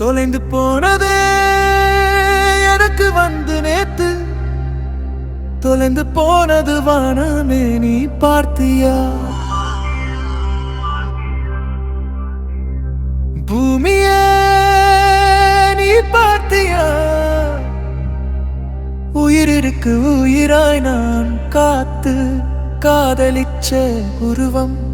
தொலைந்து போனதே எனக்கு வந்து நேத்து. தொலைந்து போனது வானமே நீ பார்த்தியா? பூமியே நீ பார்த்தியா? உயிரிருக்கு உயிராய் நான் காத்து காதலிச்ச உருவம்.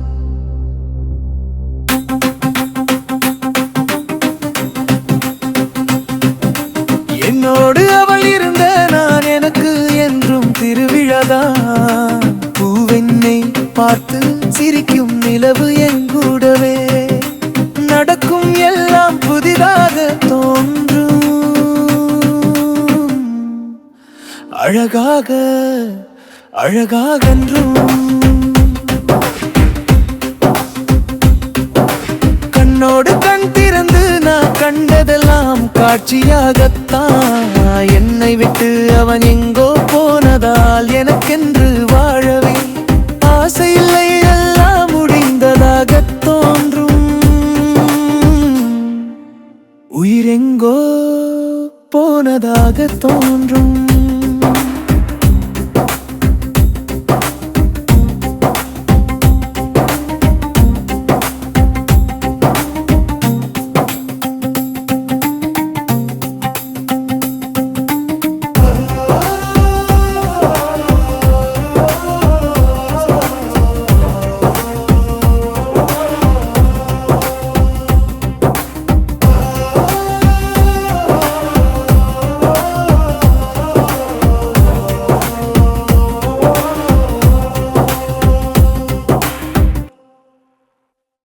உன்னோடு அவள் இருந்த நான் எனக்கு என்றும் திருவிழாதான் பூவெண்ணை பார்த்து சிரிக்கும் நிலவு என் கூடவே. நடக்கும் எல்லாம் புதிதாக தோன்றும். அழகாக அழகாகன்றும். கண்ணோடு கண் திறந்து நான் கண்ட காட்சியாகத்தான் என்னை விட்டு அவன் எங்கோ போனதால் எனக்கென்று வாழவே ஆசையில்லை எல்லாம் முடிந்ததாக தோன்றும். உயிரெங்கோ போனதாக தோன்றும்.